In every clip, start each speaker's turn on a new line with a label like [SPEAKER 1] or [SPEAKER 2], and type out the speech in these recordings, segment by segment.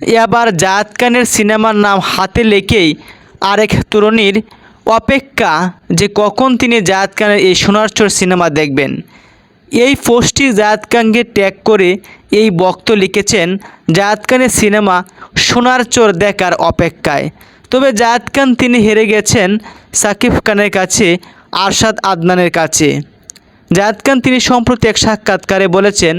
[SPEAKER 1] এবার জাহাদ খানের সিনেমার নাম হাতে লেখেই আরেক তরুণীর অপেক্ষা যে কখন তিনি জাহাদ খানের এই সোনার চোর সিনেমা দেখবেন। এই পোস্টটি জাহাদ খানকে ট্যাগ করে এই বক্ত লিখেছেন জাহাদ খানের সিনেমা সোনার চোর দেখার অপেক্ষায়। তবে জাহাদ খান তিনি হেরে গেছেন সাকিব খানের কাছে, আরশাদ আদনানের কাছে। জাহাদ খান তিনি সম্প্রতি এক সাক্ষাৎকারে বলেছেন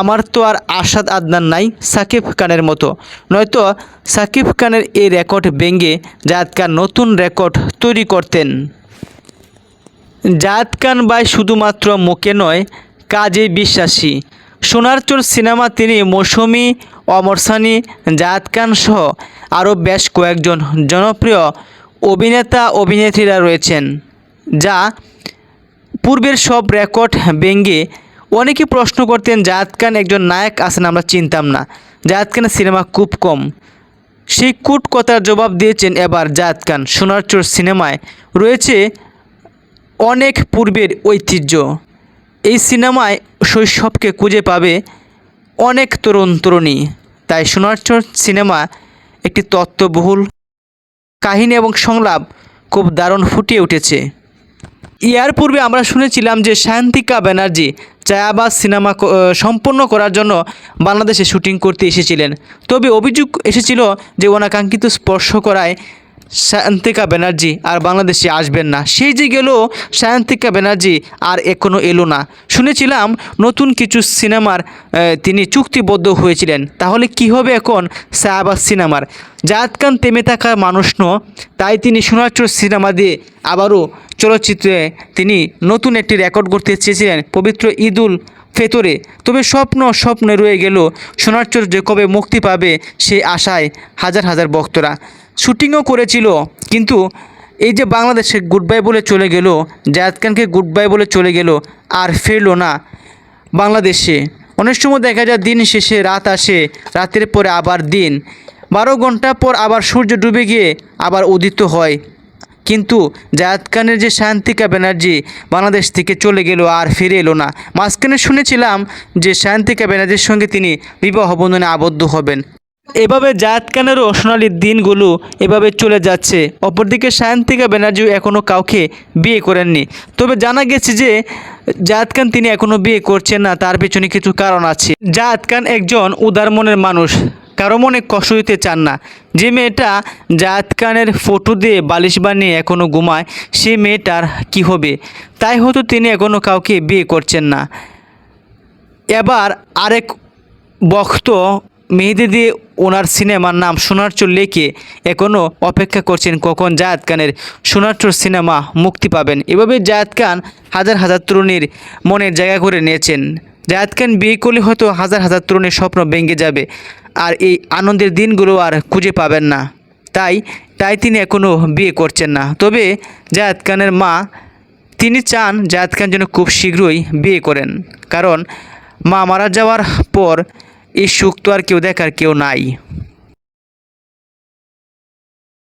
[SPEAKER 1] আমার তো আর আরশাদ আদনান নাই, সাকিব খানের মতো। নয়তো সাকিব খানের এই রেকর্ড ভেঙে জাহাদ খান নতুন রেকর্ড তৈরি করতেন। জাহাদ খান ভাই শুধুমাত্র মুখে নয়, কাজে বিশ্বাসী। সোনার চোর সিনেমা তিনি মৌসুমি, অমর সানি জাহাদ খান সহ আরও বেশ কয়েকজন জনপ্রিয় অভিনেতা, অভিনেত্রীরা রয়েছেন, যা পূর্বের সব রেকর্ড ভেঙে অনেকে প্রশ্ন করতেন জাহাদ খান একজন নায়ক আছেন, আমরা চিনতাম না। জাহাদ খানের সিনেমা খুব কম। সেই কুট কথার জবাব দিয়েছেন এবার জাহাদ খান। সোনার চোর সিনেমায় রয়েছে অনেক পূর্বের ঐতিহ্য। এই সিনেমায় শৈশবকে খুঁজে পাবে অনেক তরুণ তরুণী। তাই সোনার চোর সিনেমা একটি তত্ত্ববহুল কাহিনী এবং সংলাপ খুব দারুণ ফুটিয়ে উঠেছে। ইয়ার পূর্বে আমরা শুনেছিলাম যে শান্তিকা ব্যানার্জি ছায়াবাজ সিনেমা সম্পন্ন করার জন্য বাংলাদেশে শুটিং করতে এসেছিলেন। তবে অভিযোগ এসেছিল যে অনাকাঙ্ক্ষিত স্পর্শ করায় শান্তিকা ব্যানার্জি আর বাংলাদেশে আসবেন না। সেই যে গেল শান্তিকা ব্যানার্জি আর এখনও এলো না। শুনেছিলাম নতুন কিছু সিনেমার তিনি চুক্তিবদ্ধ হয়েছিলেন। তাহলে কি হবে এখন শাহবাজ সিনেমার? খান তেমে থাকা মানুষ ন তাই তিনি সোনারচর সিনেমা দিয়ে আবারও চলচ্চিত্রে তিনি নতুন একটি রেকর্ড করতে চেয়েছিলেন, পবিত্র ঈদুল ফেতরে। তবে স্বপ্ন স্বপ্নে রয়ে গেল সোনারচর যে কবে মুক্তি পাবে সেই আশায় হাজার হাজার ভক্তরা। শুটিংও করেছিল, কিন্তু এই যে বাংলাদেশে গুড বাই বলে চলে গেল, জায়দ খানকে গুড বাই বলে চলে গেল, আর ফিরলো না বাংলাদেশে। অনেক সময় দেখা যায় দিন শেষে রাত আসে, রাতের পরে আবার দিন। বারো ঘণ্টা পর আবার সূর্য ডুবে গিয়ে আবার উদিত হয়। কিন্তু জায়দ খানের যে শান্তিকা ব্যানার্জি বাংলাদেশ থেকে চলে গেল আর ফিরে এলো না। মাঝখানে শুনেছিলাম যে শান্তিকা ব্যানার্জির সঙ্গে তিনি বিবাহ বন্ধনে আবদ্ধ হবেন। এভাবে জায়দ খানেরও সোনালির দিনগুলো এভাবে চলে যাচ্ছে। অপরদিকে সায়ন্তিকা ব্যানার্জিও এখনও কাউকে বিয়ে করেননি। তবে জানা গেছে যে জায়দ খান তিনি এখনও বিয়ে করছেন না, তার পেছনে কিছু কারণ আছে। জায়দ খান একজন উদার মনের মানুষ। কারও মনে কষ্ট দিতে চান না। যে মেয়েটা জায়দ খানের ফটো দিয়ে বালিশ বানিয়ে এখনও ঘুমায়, সে মেয়েটার কি হবে? তাই হয়তো তিনি এখনও কাউকে বিয়ে করছেন না। এবার আরেক বক্ত মেহেদি দিয়ে ওনার সিনেমার নাম সোনার চোর লেখে এখনও অপেক্ষা করছেন কখন জায়দ খানের সোনার চোর সিনেমা মুক্তি পাবেন। এভাবে জায়দ খান হাজার হাজার তরুণীর মনের জায়গা করে নিয়েছেন। জায়দ খান বিয়ে করলে হয়তো হাজার হাজার তরুণীর স্বপ্ন ভেঙে যাবে। আর এই আনন্দের দিনগুলো আর খুঁজে পাবেন না। তাই তাই তিনি এখনও বিয়ে করছেন না। তবে জায়দ খানের মা, তিনি চান জায়দ খান যেন খুব শীঘ্রই বিয়ে করেন। কারণ মা মারা যাওয়ার পর এই সুখ তো আর কেউ দেখার কেউ নাই।